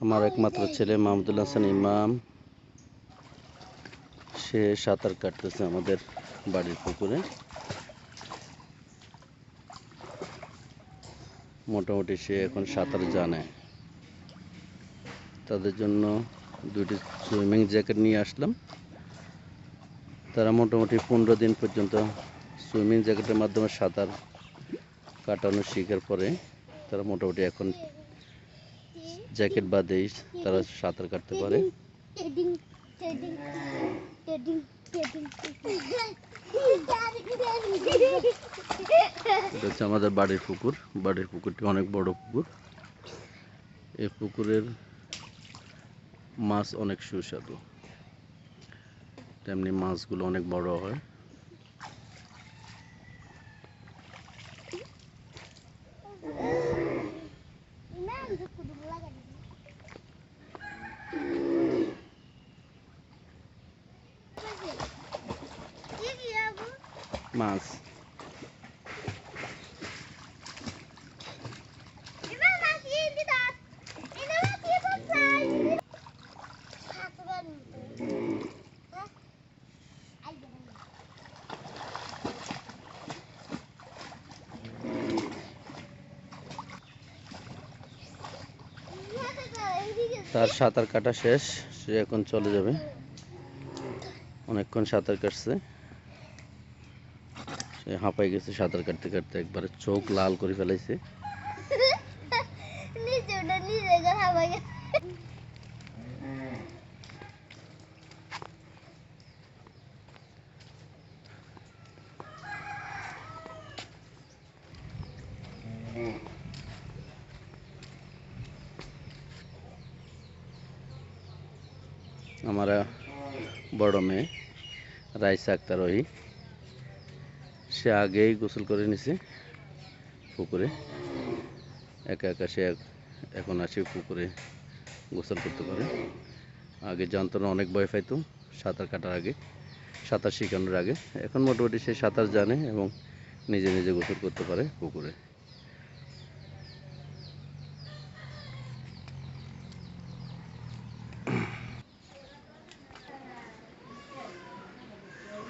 আমার একমাত্র ছেলে মাহমুদুল হাসান ইমাম। সে সাঁতার কাটতেছে আমাদের বাড়ির পুকুরে। মোটামুটি সে এখন সাঁতার জানে। তাদের জন্য দুটি সুইমিং জ্যাকেট নিয়ে আসলাম। তারা মোটামুটি পনেরো দিন পর্যন্ত সুইমিং জ্যাকেটের মাধ্যমে সাঁতার কাটানো শেখার পরে তারা মোটামুটি এখন জ্যাকেট বা বাদেই তারা সাঁতার কাটতে পারে। এটা হচ্ছে আমাদের বাড়ির পুকুর। বাড়ির পুকুরটি অনেক বড় পুকুর। এই পুকুরের মাছ অনেক সুস্বাদু। তেমনি মাছগুলো অনেক বড় হয়। মাছ। তার সাঁতার কাটা শেষ সে এখন চলে যাবে। অনেকক্ষণ সাঁতার কাটছে। সে হাঁপাই গেছে সাঁতার কাটতে কাটতে একবারে চোখ লাল করে ফেলাইছে নিজে ওটা নিজে কথা বলে আমার বড় সে আগেই গোসল করে নিছে পুকুরে। একা একা সে এখন আসে পুকুরে গোসল করতে পারে। আগে জানতো না অনেক ভয় পাইতো সাঁতার কাটার আগে, সাঁতার শেখানোর আগে। এখন মোটামুটি সে সাঁতার জানে এবং নিজে নিজে গোসল করতে পারে পুকুরে।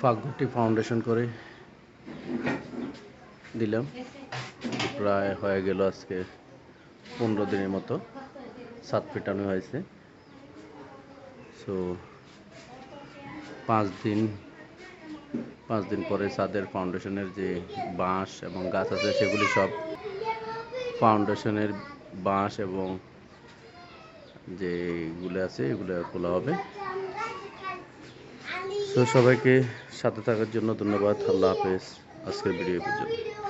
ফাঁকঘরটি ফাউন্ডেশন করে দিলাম। প্রায় হয়ে গেল আজকে পনেরো দিনের মতো। সাত পিটানো হয়েছে। সো পাঁচ দিন পাঁচ দিন পরে ছাদের ফাউন্ডেশনের যে বাঁশ এবং গাছ আছে, সেগুলি সব ফাউন্ডেশনের বাঁশ এবং যেগুলো আছে, এগুলো খোলা হবে। তো সবাইকে সাথে থাকার জন্য ধন্যবাদ। আল্লাহ হাফেজ। আজকের ভিডিও পর্যন্ত।